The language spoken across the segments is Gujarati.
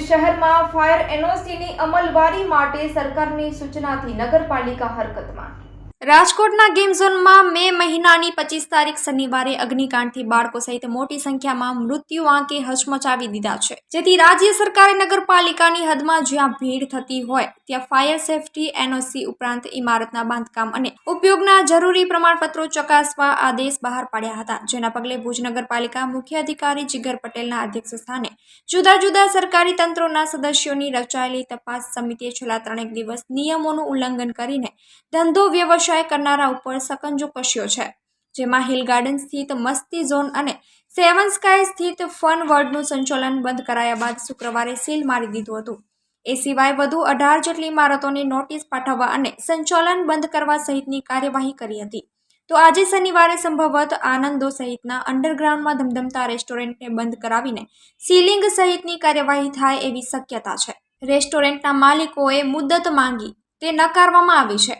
શહેરમાં ફાયર એનઓસીની અમલવારી માટે સરકારની સૂચનાથી નગરપાલિકા હરકતમાં. રાજકોટના ગેમ ઝોનમાં મે મહિનાની પચીસ તારીખ શનિવારે અગ્નિકાંડથી બાળકો સહિત મોટી સંખ્યામાં મૃત્યુ આંકે હચમચાવી દીધા છે. જેથી રાજ્ય સરકારે નગરપાલિકાની હદમાં જ્યાં ભીડ થતી હોય, ત્યાં ફાયર સેફટી, એનઓસી ઉપરાંત ઇમારતના બાંધકામ અને ઉપયોગના જરૂરી પ્રમાણપત્રો ચકાસવા આદેશ બહાર પાડ્યા હતા. જેના પગલે ભુજ નગરપાલિકા મુખ્ય અધિકારી જીગર પટેલના અધ્યક્ષ સ્થાને જુદા જુદા સરકારી તંત્રોના સદસ્યોની રચાયેલી તપાસ સમિતિએ છેલ્લા ત્રણેક દિવસ નિયમોનું ઉલ્લંઘન કરીને ધંધો વ્યવસાય કરનારા ઉપર સકંજો કસ્યો છે, જેમાં હિલ ગાર્ડન સ્થિત મસ્તી ઝોન અને સેવન સ્કાય સ્થિત ફન વર્લ્ડનું સંચાલન બંધ કરાયા બાદ શુક્રવારે સીલ મારી દીધું હતું. એ સિવાય વધુ અઢાર જેટલી ઇમારતોને નોટિસ પાઠવવા અને સંચાલન બંધ કરવા સહિતની કાર્યવાહી કરી હતી. તો આજે શનિવારે સંભવત આનંદો સહિતના અંડરગ્રાઉન્ડમાં ધમધમતા રેસ્ટોરન્ટને બંધ કરાવીને સીલિંગ સહિતની કાર્યવાહી થાય એવી શક્યતા છે. રેસ્ટોરન્ટના માલિકોએ મુદ્દત માંગી, તે નકારવામાં આવી છે.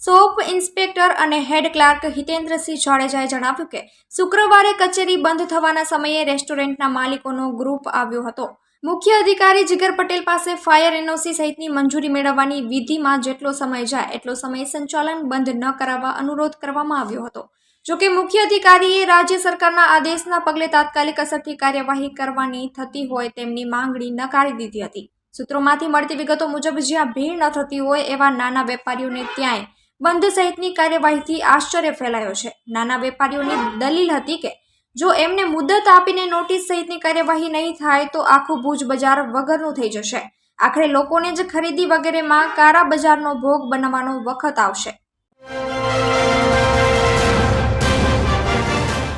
સોપ ઇન્સ્પેક્ટર અને હેડ ક્લાર્ક હિતેન્દ્રસિંહ જાડેજાએ જણાવ્યું કે, શુક્રવારે કચેરી બંધ થવાના સમયે રેસ્ટોરન્ટના માલિકોનો ગ્રુપ આવ્યો હતો. મુખ્ય અધિકારી જીગર પટેલ પાસે ફાયર એનઓસી સહિતની મંજૂરી મેળવવાની વિધિમાં જેટલો સમય જાય, એટલો સમય સંચાલન બંધ ન કરાવવા અનુરોધ કરવામાં આવ્યો હતો. જોકે, મુખ્ય અધિકારીએ રાજ્ય સરકારના આદેશના પગલે તાત્કાલિક અસરથી કાર્યવાહી કરવાની થતી હોય તેમની માંગણી નકારી દીધી હતી. સૂત્રોમાંથી મળતી વિગતો મુજબ, જ્યાં ભીડ ન થતી હોય એવા નાના વેપારીઓને ત્યાંય બંધ સહિતની કાર્યવાહીથી આશ્ચર્ય ફેલાયો છે. નાના વેપારીઓની દલીલ હતી કે, જો એમને મુદત આપીને નોટિસ સહિતની કાર્યવાહી નહીં થાય તો આખું ભુજ બજાર વગરનું થઈ જશે. આખરે લોકોને જ ખરીદી વગેરેમાં કાળા બજારનો ભોગ બનવાનો વખત આવશે.